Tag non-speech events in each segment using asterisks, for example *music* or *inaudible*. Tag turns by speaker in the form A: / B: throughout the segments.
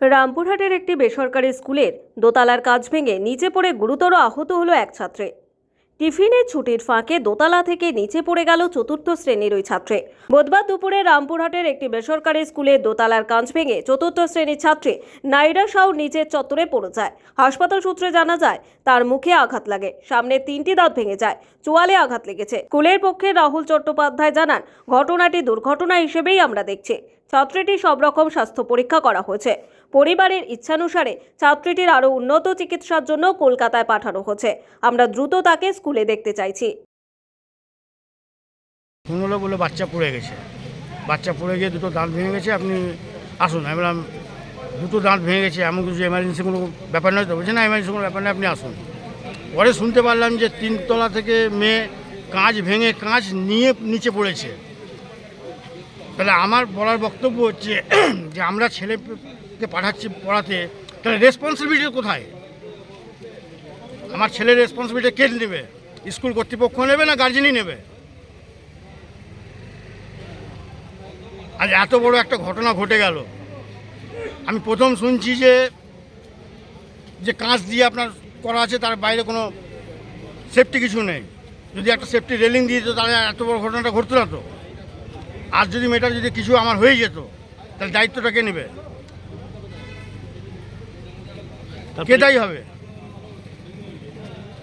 A: রামপুরহাটের একটি বেসরকারি স্কুলের দোতলার কাজ ভেঙে নিচে পড়ে গুরুতর আহত হলো এক ছাত্রে। টিফিনের ছুটির ফাঁকে দোতলা থেকে নিচে পড়ে গেল চতুর্থ শ্রেণির ওই ছাত্রে। বুধবার দুপুরে রামপুরহাটের একটি বেসরকারি স্কুলের দোতলার কাঁচ ভেঙে চতুর্থ শ্রেণির ছাত্রী নাইরা সাউ নিচের চত্বরে পড়ে যায়। হাসপাতাল সূত্রে জানা যায়, তার মুখে আঘাত লাগে। সামনে তিনটি দাঁত ভেঙে যায়, চোয়ালে আঘাত লেগেছে। স্কুলের পক্ষে রাহুল চট্টোপাধ্যায় জানান, ঘটনাটি দুর্ঘটনা হিসেবেই আমরা দেখছি। ছাত্রীটির সব রকম স্বাস্থ্য পরীক্ষা করা হয়েছে। পরিবারের ইচ্ছানুসারে ছাত্রীটির আরও উন্নত চিকিৎসার জন্য কলকাতায় পাঠানো হচ্ছে আমরা দ্রুত তাকে স্কুলে দেখতে চাইছি।
B: বলে বাচ্চা পড়ে গেছে। বাচ্চা পড়ে গিয়ে দুটো দাঁত ভেঙে গেছে, আপনি আসুন। আমি বললাম, দুটো দাঁত ভেঙে গেছে, এমন কিছু এমার্জেন্সি কোনো ব্যাপার নয় তো? বলছে, না এমার্জেন্সি কোনো ব্যাপার নয়, আপনি আসুন। পরে শুনতে পারলাম যে তিনতলা থেকে মেয়ে কাঁচ ভেঙে কাঁচ নিয়ে নিচে পড়েছে। তাহলে আমার বলার বক্তব্য হচ্ছে *clears throat* যে আমরা ছেলেকে পাঠাচ্ছি পড়াতে, তাহলে রেসপন্সিবিলিটি কোথায়? আমার ছেলের রেসপন্সিবিলিটি কে নেবে? স্কুল কর্তৃপক্ষ নেবে না গার্জেনই নেবে? আজ এত বড় একটা ঘটনা ঘটে গেল। আমি প্রথম শুনছি যে যে কাঁচ দিয়ে আপনার করা আছে, তার বাইরে কোনো সেফটি কিছু নেই। যদি একটা সেফটি রেলিং দিয়ে দিত, তাহলে এত বড় ঘটনাটা ঘটতো না তো? আর যদি মেয়েটার যদি কিছু আমার হয়ে যেত তাহলে দায়িত্বটা কে নেবে? কে দায়ী হবে?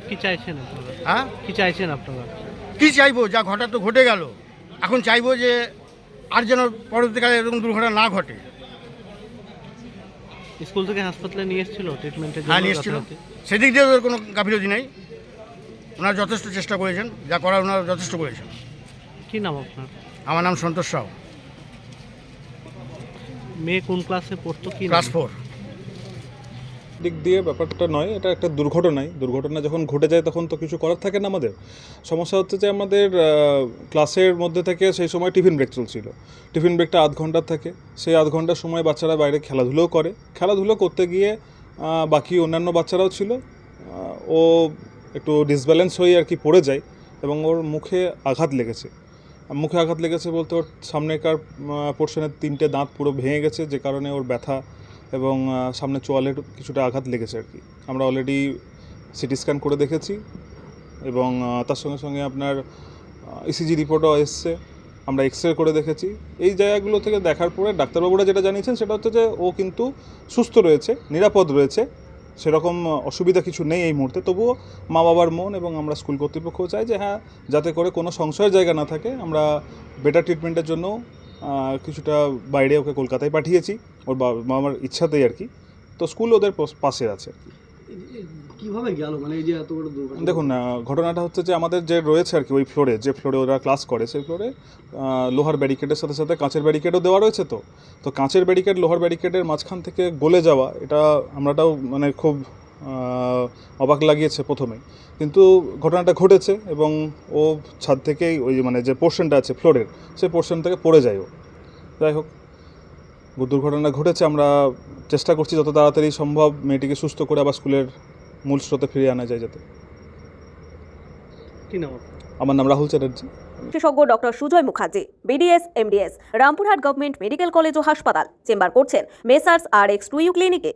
C: কি চাইছেন
B: হ্যাঁ?
C: কি চাইছেন আপনারা?
B: কী চাইব? যা ঘটা তো ঘটে গেল। এখন চাইব যে আর যেন পরবর্তীকালে এরকম দুর্ঘটনা না ঘটে।
C: স্কুল থেকে হাসপাতালে নিয়ে এসেছিল ট্রিটমেন্টের জন্য
B: হ্যাঁ নিয়ে এসেছিল? সেদিক দিয়ে ওদের কোনো গাফিলতি নেই। ওনারা যথেষ্ট চেষ্টা করেছেন। যা করার ওনারা যথেষ্ট করেছেন।
C: কি নাম আপনার?
B: আমার নাম সন্তোষ সাউ
C: মেয়ে কোন ক্লাসে পড়তো কি
B: ক্লাস ফোর।
D: দিক দিয়ে ব্যাপারটা নয় এটা একটা দুর্ঘটনাই। দুর্ঘটনা যখন ঘটে যায় তখন তো কিছু করার থাকে না আমাদের। সমস্যা হচ্ছে যে আমাদের ক্লাসের মধ্যে থেকে সেই সময় টিফিন ব্রেক চলছিল। টিফিন ব্রেকটা আধ ঘণ্টার থাকে। সেই আধ ঘণ্টার সময় বাচ্চারা বাইরে খেলাধুলোও করে। খেলাধুলো করতে গিয়ে বাকি অন্যান্য বাচ্চারাও ছিল। ও একটু ডিসব্যালেন্স হয়ে আর কি পড়ে যায় এবং ওর মুখে আঘাত লেগেছে। মুখে আঘাত লেগেছে বলতে ওর সামনেকার পোর্শনের তিনটে দাঁত পুরো ভেঙে গেছে, যে কারণে ওর ব্যথা এবং সামনে চোয়ালের কিছুটা আঘাত লেগেছে আর কি। আমরা অলরেডি সিটি স্ক্যান করে দেখেছি এবং তার সঙ্গে সঙ্গে আপনার ইসিজি রিপোর্টও এসছে। আমরা এক্স রে করে দেখেছি। এই জায়গাগুলো থেকে দেখার পরে ডাক্তারবাবুরা যেটা জানিয়েছেন সেটা হচ্ছে যে ও কিন্তু সুস্থ রয়েছে, নিরাপদ রয়েছে। সেরকম অসুবিধা কিছু নেই এই মুহূর্তে। তবুও মা বাবার মন এবং আমরা স্কুল কর্তৃপক্ষ চাই যে হ্যাঁ যাতে করে কোনো সংশয়ের জায়গা না থাকে, আমরা বেটার ট্রিটমেন্টের জন্য কিছুটা বাইরে ওকে কলকাতায় পাঠিয়েছি, ওর বাবা মামার ইচ্ছাতেই আর কি। তো স্কুল ওদের পাশে আছে আর কি।
E: কীভাবে গেল? মানে এই যে এত বড় দুর্ঘটনা।
D: দেখুন ঘটনাটা হচ্ছে যে আমাদের যে রয়েছে আর কি, ওই ফ্লোরে যে ফ্লোরে ওরা ক্লাস করে, সেই ফ্লোরে লোহার ব্যারিকেডের সাথে সাথে কাঁচের ব্যারিকেডও দেওয়া রয়েছে তো? তো কাঁচের ব্যারিকেড লোহার ব্যারিকেডের মাঝখান থেকে গলে যাওয়া, এটা আমরাটাও মানে খুব অবাক লাগিয়েছে প্রথমে কিন্তু ঘটনাটা ঘটেছে এবং ও ছাদ থেকেই ওই মানে যে পোর্শনটা আছে ফ্লোরের সেই পোর্শন থেকে পড়ে যায় ও। যাই হোক দুর্ঘটনা ঘটেছে, আমরা চেষ্টা করছি যত তাড়াতাড়ি সম্ভব মেয়েটিকে সুস্থ করে আবার স্কুলের মূল স্রোতে ফিরিয়ে আনা যায় যাতে।
C: কি নাম
D: আমার নাম রাহুল চ্যাটার্জি।
A: বিশেষজ্ঞ doctor Sujay Mukherjee BDS MDS Rampurhat government medical college ও হাসপাতাল চেম্বার করছেন messrs R X two U ক্লিনিকে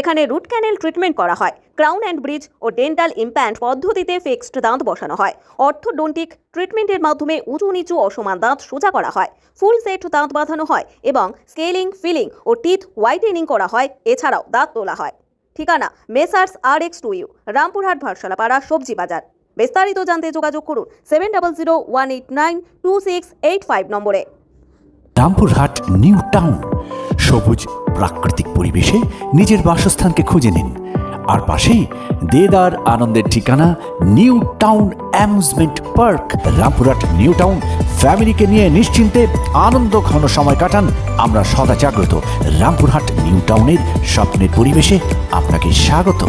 A: এখানে রুট ক্যানেল ট্রিটমেন্ট করা হয় ক্রাউন অ্যান্ড ব্রিজ ও ডেন্টাল ইমপ্ল্যান্ট পদ্ধতিতে ফিক্সড দাঁত বসানো হয়। অর্থোডন্টিক ট্রিটমেন্টের মাধ্যমে উঁচু নিচু অসমান দাঁত সোজা করা হয় ফুল সেট দাঁত বাঁধানো হয় এবং স্কেলিং ফিলিং ও টিথ হোয়াইটেনিং করা হয় এছাড়াও দাঁত তোলা হয়। ঠিকানা messrs R X two U, Rampurhat Bharsalapara সবজি বাজার বিস্তারিত জানতে যোগাযোগ করুন seven double zero one eight nine two six eight five নম্বরে।
F: Rampurhat new town. সবুজ প্রাকৃতিক পরিবেশে নিজের বাসস্থানকে খুঁজে নিন। আর পাশেই দেদার আনন্দের ঠিকানা new town amusement park, Rampurhat new town. ফ্যামিলিকে নিয়ে নিশ্চিন্তে আনন্দ ঘন সময় কাটান আমরা সদা জাগ্রত রামপুরহাট নিউ টাউনের স্বপ্নের পরিবেশে আপনাকে স্বাগত।